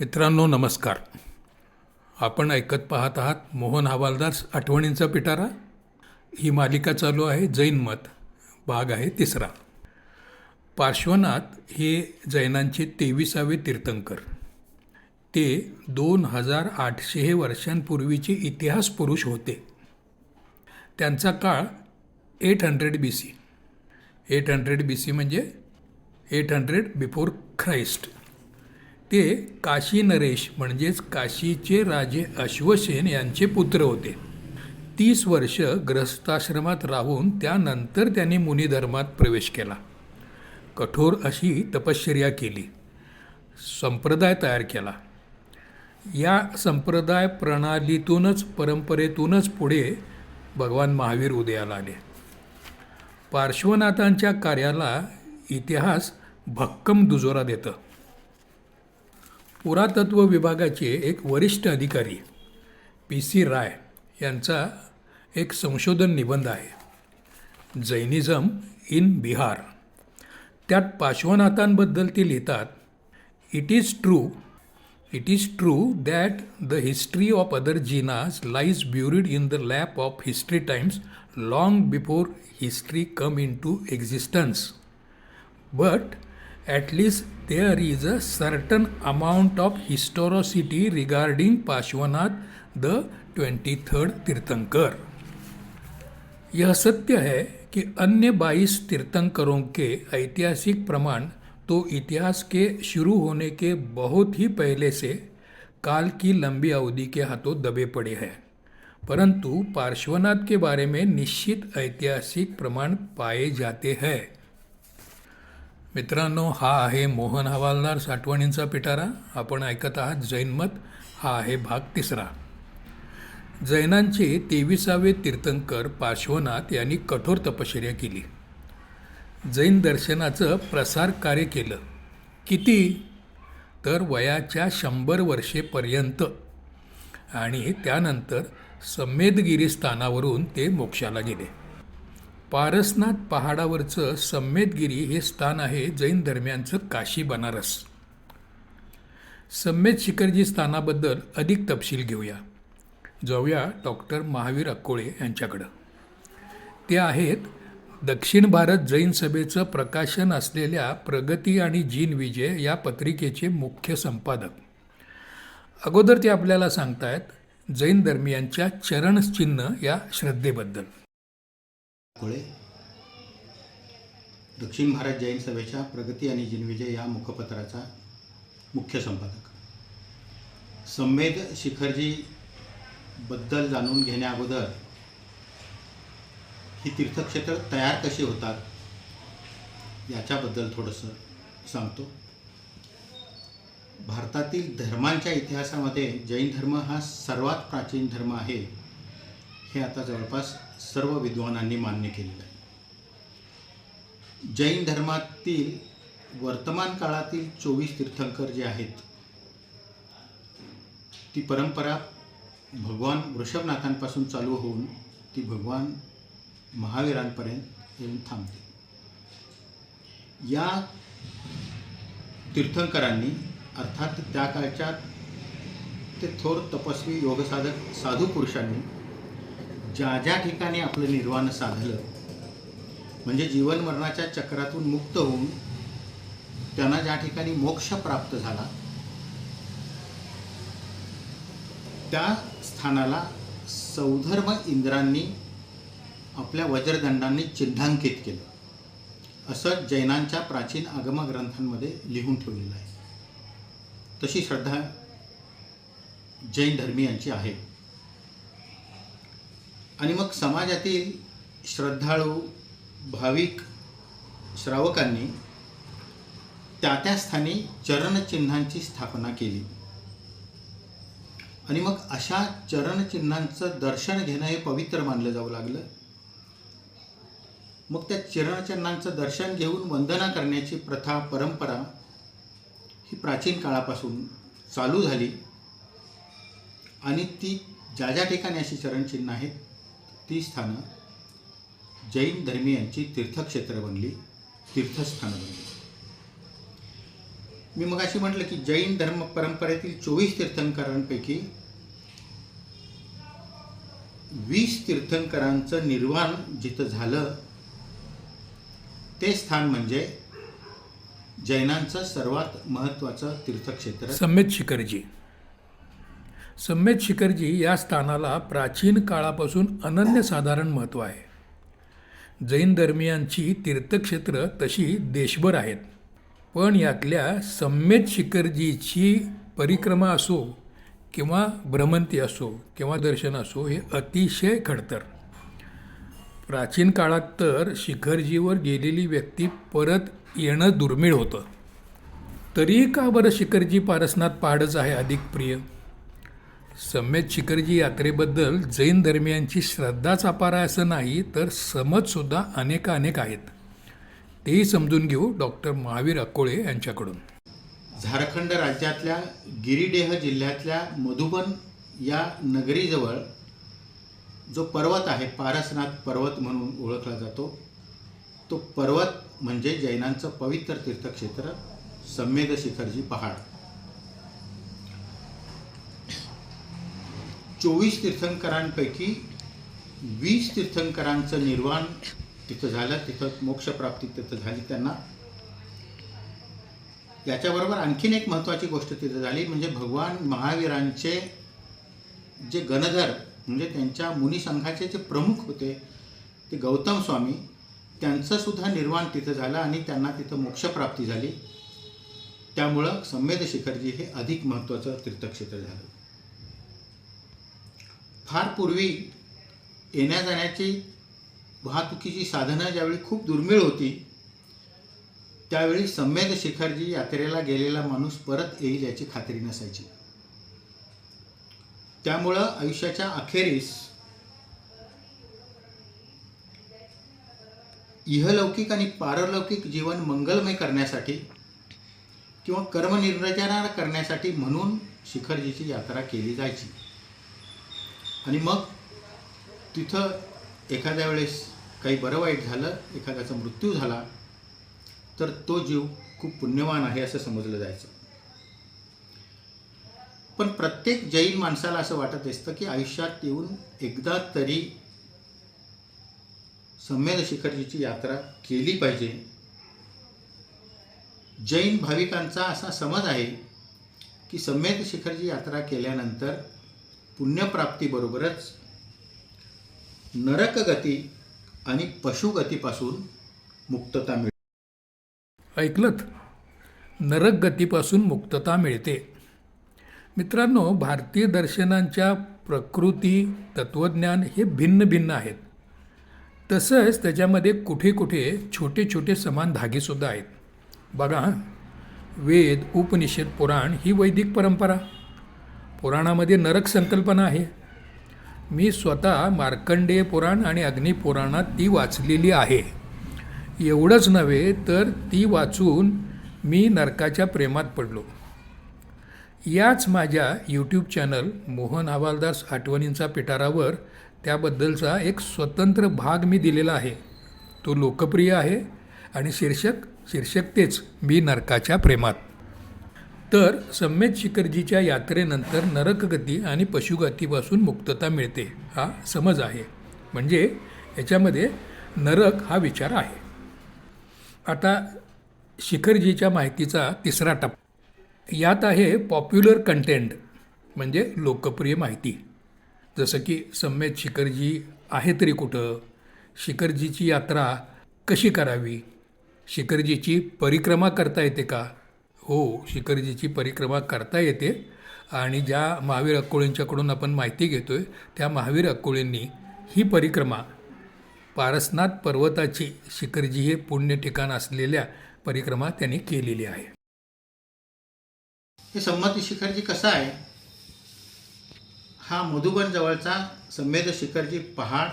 मित्रांनो नमस्कार. आपण ऐकत पाहत आहात मोहन हवालदार आठवणींचा पिटारा. ही मालिका चालू आहे जैन मत. भाग आहे तिसरा. पार्श्वनाथ हे जैनांचे तेविसावे तीर्थंकर. ते दोन हजार आठशे वर्षांपूर्वीचे इतिहास पुरुष होते. त्यांचा काळ eight hundred B C. Eight hundred B C म्हणजे एट हंड्रेड बिफोर ख्राइस्ट. ते काशी नरेश म्हणजेच काशीचे राजे अश्वसेन यांचे पुत्र होते. तीस वर्ष ग्रस्ताश्रमात राहून त्यानंतर त्यांनी मुनिधर्मात प्रवेश केला. कठोर अशी तपश्चर्या केली. संप्रदाय तयार केला. या संप्रदाय प्रणालीतूनच परंपरेतूनच पुढे भगवान महावीर उदयाला आले. पार्श्वनाथांच्या कार्याला इतिहास भक्कम दुजोरा देतं. पुरातत्व विभागाचे एक वरिष्ठ अधिकारी पी सी राय यांचा एक संशोधन निबंध आहे. Jainism in Bihar. त्यात पार्श्वनाथांबद्दल ते लिहितात it is true it is true that the history of other Jinas lies buried in the lap of history times long before history come into existence but at least there is a certain amount of historicity regarding Pashwanath, the 23rd तीर्थंकर यह सत्य है कि अन्य 22 तीर्थंकरों के ऐतिहासिक प्रमाण तो इतिहास के शुरू होने के बहुत ही पहले से काल की लंबी अवधि के हाथों दबे पड़े हैं। परंतु पार्श्वनाथ के बारे में निश्चित ऐतिहासिक प्रमाण पाए जाते हैं। मित्रांनो हा आहे मोहन हवालदार साठवणींचा पिटारा. आपण ऐकत आहात जैनमत हा आहे भाग तिसरा. जैनांचे तेविसावे तीर्थंकर पार्श्वनाथ यांनी कठोर तपश्चर्या केली. जैन दर्शनाचं प्रसार कार्य केलं. किती? तर वयाच्या शंभर वर्षेपर्यंत. आणि त्यानंतर संमेदगिरी स्थानावरून ते मोक्षाला गेले. पारसनाथ पहाडावरचं सम्मेदगिरी हे स्थान आहे जैन धर्मियांचं काशी बनारस. सम्मेद शिखरजी स्थानाबद्दल अधिक तपशील घेऊया. जाऊया डॉक्टर महावीर अक्कोळे यांच्याकडं. ते आहेत दक्षिण भारत जैन सभेचं प्रकाशन असलेल्या प्रगती आणि जीन विजय या पत्रिकेचे मुख्य संपादक. अगोदर ते आपल्याला सांगतायत जैन धर्मियांच्या चरणचिन्ह या श्रद्धेबद्दल. फळे दक्षिण भारत जैन सभेच्या प्रगती आणि जिनविजय या मुखपत्राचा मुख्य संपादक. संमेद शिखरजी बद्दल जाणून घेण्याअगोदर ही तीर्थक्षेत्र तयार कशी होतात याच्याबद्दल थोडंसं सांगतो. भारतातील धर्मांच्या इतिहासामध्ये जैन धर्म हा सर्वात प्राचीन धर्म आहे हे आता जवळपास सर्व विद्वानांनी मान्य केलेलं आहे. जैन धर्मातील वर्तमान काळातील चोवीस तीर्थंकर जे आहेत ती परंपरा भगवान वृषभनाथांपासून चालू होऊन ती भगवान महावीरांपर्यंत येऊन थांबते. या तीर्थंकरांनी अर्थात त्या काळच्या ते थोर तपस्वी योगसाधक साधू पुरुषांनी ज्या ज्या ठिकाणी आपलं निर्वाण साधलं म्हणजे जीवन मरणाच्या चक्रातून मुक्त होऊन त्यांना ज्या ठिकाणी मोक्ष प्राप्त झाला त्या स्थानाला सौधर्म इंद्रांनी आपल्या वज्रदंडांनी चिन्हांकित केलं. असं जैनांच्या प्राचीन आगमग्रंथांमध्ये लिहून ठेवलेलं आहे. तशी श्रद्धा जैन धर्मियांची आहे. आणि मग समाजातील श्रद्धाळू भाविक श्रावकांनी त्या त्या स्थानी चरणचिन्हांची स्थापना केली. आणि मग अशा चरणचिन्हांचं दर्शन घेणं हे पवित्र मानलं जाऊ लागलं. मग त्या चरणचिन्हांचं दर्शन घेऊन वंदना करण्याची प्रथा परंपरा ही प्राचीन काळापासून चालू झाली. आणि ती ज्या ज्या ठिकाणी अशी चरणचिन्ह आहेत ती स्थानं जैन धर्मियांची तीर्थक्षेत्र बनली तीर्थस्थानं बनली. मी मग अशी म्हटलं की जैन धर्म परंपरेतील चोवीस तीर्थंकरांपैकी वीस तीर्थंकरांचं निर्वाण जिथं झालं ते स्थान म्हणजे जैनांचं सर्वात महत्त्वाचं तीर्थक्षेत्र. सम्मेद शिखरजी. सम्मेद शिखरजी या स्थानाला प्राचीन काळापासून अनन्यसाधारण महत्त्व आहे. जैन धर्मियांची तीर्थक्षेत्र तशी देशभर आहेत. पण यातल्या सम्मेद शिखरजीची परिक्रमा असो किंवा भ्रमंती असो किंवा दर्शन असो हे अतिशय खडतर. प्राचीन काळात तर शिखरजीवर गेलेली व्यक्ती परत येणं दुर्मिळ होतं. तरी का बरं शिखरजी पारसनाथ पहाडच आहे अधिक प्रिय? सम्यक शिखरजी यात्रेबद्दल जैन धर्मियांची श्रद्धाच अपार आहे असं नाही तर समजसुद्धा अनेक अनेक आहेत. तेही समजून घेऊ डॉक्टर महावीर अकोळे यांच्याकडून. झारखंड राज्यातल्या गिरिडेह जिल्ह्यातल्या मधुबन या नगरीजवळ जो पर्वत आहे पारसनाथ पर्वत म्हणून ओळखला जातो तो पर्वत म्हणजे जैनांचं पवित्र तीर्थक्षेत्र सम्मेद शिखरजी पहाड. चोवीस तीर्थंकरांपैकी वीस तीर्थंकरांचं निर्वाण तिथं झालं तिथं मोक्षप्राप्ती तिथं झाली त्यांना. याच्याबरोबर आणखीन एक महत्त्वाची गोष्ट तिथं झाली म्हणजे भगवान महावीरांचे जे गणधर म्हणजे त्यांच्या मुनिसंघाचे जे प्रमुख होते ते गौतम स्वामी त्यांचंसुद्धा निर्वाण तिथं झालं आणि त्यांना तिथं मोक्षप्राप्ती झाली. त्यामुळं संवेद शिखरजी हे अधिक महत्त्वाचं तीर्थक्षेत्र झालं. फार पूर्वी येण्या जाण्याची वाहतुकीची साधनं ज्यावेळी खूप दुर्मिळ होती त्यावेळी सम्मेद शिखरजी यात्रेला गेलेला माणूस परत येईल याची खात्री नसायची. त्यामुळं आयुष्याच्या अखेरीस इहलौकिक आणि पारलौकिक जीवन मंगलमय करण्यासाठी किंवा कर्मनिर्वचना करण्यासाठी म्हणून शिखरजीची यात्रा केली जायची. आणि मग तिथं एखाद्या वेळेस काही बरं वाईट झालं एखाद्याचा मृत्यू झाला तर तो जीव खूप पुण्यवान आहे असं समजलं जायचं. पण प्रत्येक जैन माणसाला असं वाटत असतं की आयुष्यात येऊन एकदा तरी सम्मेद शिखरजीची यात्रा केली पाहिजे. जैन भाविकांचा असा समज आहे की संमेद शिखरजी यात्रा केल्यानंतर पुण्यप्राप्तीबरोबरच नरकगती आणि पशुगतीपासून मुक्तता मिळते. ऐकलत? नरक गतीपासून मुक्तता मिळते. मित्रांनो भारतीय दर्शनांच्या प्रकृती तत्त्वज्ञान हे भिन्न भिन्न आहेत. तसंच त्याच्यामध्ये कुठे कुठे छोटे छोटे समान धागेसुद्धा आहेत. बघा वेद उपनिषद पुराण ही वैदिक परंपरा. पुराणामध्ये नरक संकल्पना आहे. मी स्वतः मार्कंडेय पुराण आणि अग्निपुराणात ती वाचलेली आहे. एवढंच नव्हे तर ती वाचून मी नरकाच्या प्रेमात पडलो. याच माझ्या यूट्यूब चॅनल मोहन हवालदास आठवणींचा पिटारावर त्याबद्दलचा एक स्वतंत्र भाग मी दिलेला आहे. तो लोकप्रिय आहे आणि शीर्षक शीर्षक तेच मी नरकाच्या प्रेमात. तर सम्मेद शिखरजीच्या यात्रेनंतर नरकगती आणि पशुगतीपासून मुक्तता मिळते हा समज आहे. म्हणजे याच्यामध्ये नरक हा विचार आहे. आता शिखरजीच्या माहितीचा तिसरा टप्पा. यात आहे पॉप्युलर कंटेंट म्हणजे लोकप्रिय माहिती. जसं की सम्मेद शिखरजी आहे तरी कुठं? शिखरजीची यात्रा कशी करावी? शिखरजीची परिक्रमा करता येते का? हो शिखरजीची परिक्रमा करता येते आणि ज्या महावीर अक्कोळींच्याकडून आपण माहिती घेतो आहे त्या महावीर अक्कोळींनी ही परिक्रमा पारसनाथ पर्वताची शिखरजी हे पुण्य ठिकाण असलेल्या परिक्रमा त्यांनी केलेली आहे. हे संमती शिखरजी कसा आहे? हा मधुबन जवळचा संमेद शिखरजी पहाड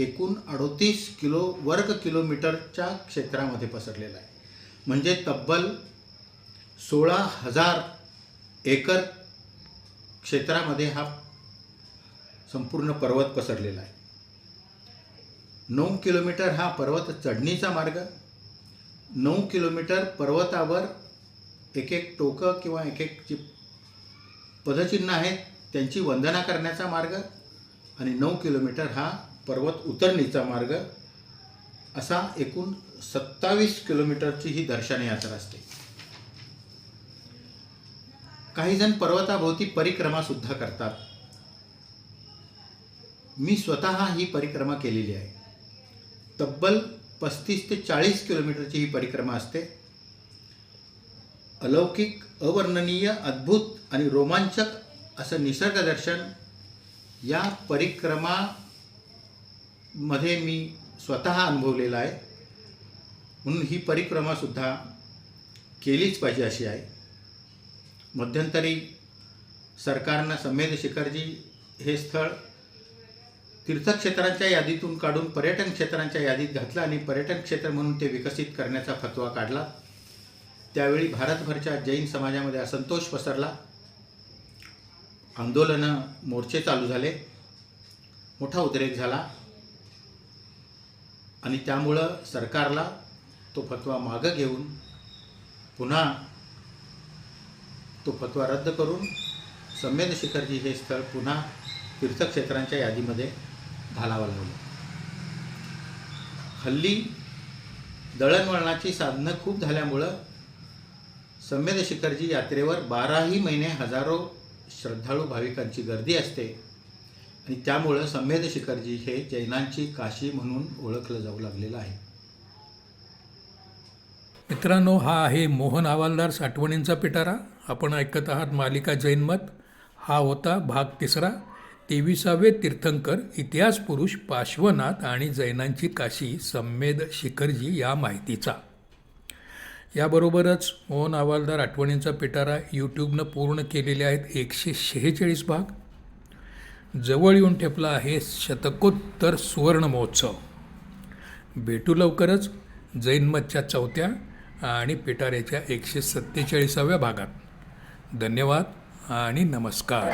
एकूण अडोतीस किलो वर्ग किलोमीटरच्या क्षेत्रामध्ये पसरलेला आहे. म्हणजे तब्बल सोळा हजार एकर क्षेत्रामध्ये हा संपूर्ण पर्वत पसरलेला आहे. नऊ किलोमीटर हा पर्वत चढणीचा मार्ग नऊ किलोमीटर पर्वतावर एक एक टोकं किंवा एक एक जी पदचिन्ह आहेत त्यांची वंदना करण्याचा मार्ग आणि नऊ किलोमीटर हा पर्वत उतरणीचा मार्ग असा एकूण सत्तावीस किलोमीटरची ही दर्शन यात्रा असते काही जण पर्वताभोवती परिक्रमा सुद्धा करतात. मी स्वतः ही परिक्रमा केलेली आहे. तब्बल पस्तीस ते चाळीस किलोमीटरची ही परिक्रमा असते. अलौकिक अवर्णनीय अद्भुत आणि रोमांचक असं निसर्गदर्शन या परिक्रमामध्ये मी स्वतः अनुभवलेला आहे. म्हणून ही परिक्रमासुद्धा केलीच पाहिजे अशी आहे. मध्यंतरी सरकारनं समेध शिखरजी हे स्थळ तीर्थक्षेत्रांच्या यादीतून काढून पर्यटन क्षेत्रांच्या यादीत घातलं आणि पर्यटन क्षेत्र म्हणून ते विकसित करण्याचा फतवा काढला. त्यावेळी भारतभरच्या जैन समाजामध्ये असंतोष पसरला. आंदोलनं मोर्चे चालू झाले. मोठा उद्रेक झाला. आणि त्यामुळं सरकारला तो फतवा मागं घेऊन पुन्हा तो फतवा रद्द करून संमेद शिखरजी हे स्थळ पुन्हा तीर्थक्षेत्रांच्या यादीमध्ये घालावं लागलं. हल्ली दळणवळणाची साधनं खूप झाल्यामुळं संमेद शिखरजी यात्रेवर बाराही महिने हजारो श्रद्धाळू भाविकांची गर्दी असते आणि त्यामुळं संमेद शिखरजी हे जैनांची काशी म्हणून ओळखलं जाऊ लागलेलं आहे. मित्रांनो हा आहे मोहन हवालदार साठवणींचा पिटारा. आपण ऐकत आहात मालिका जैनमत हा होता भाग तिसरा. तेविसावे तीर्थंकर इतिहास पुरुष पार्श्वनाथ आणि जैनांची काशी संमेद शिखरजी या माहितीचा. याबरोबरच मोहन हवालदार आठवणींचा पिटारा यूट्यूबनं पूर्ण केलेले आहेत एकशे शेहेचाळीस भाग. जवळ येऊन ठेपला आहे शतकोत्तर सुवर्ण महोत्सव. भेटू लवकरच जैनमतच्या चौथ्या आणि पिटाऱ्याच्या एकशे सत्तेचाळीसाव्या भागात. धन्यवाद आणि नमस्कार.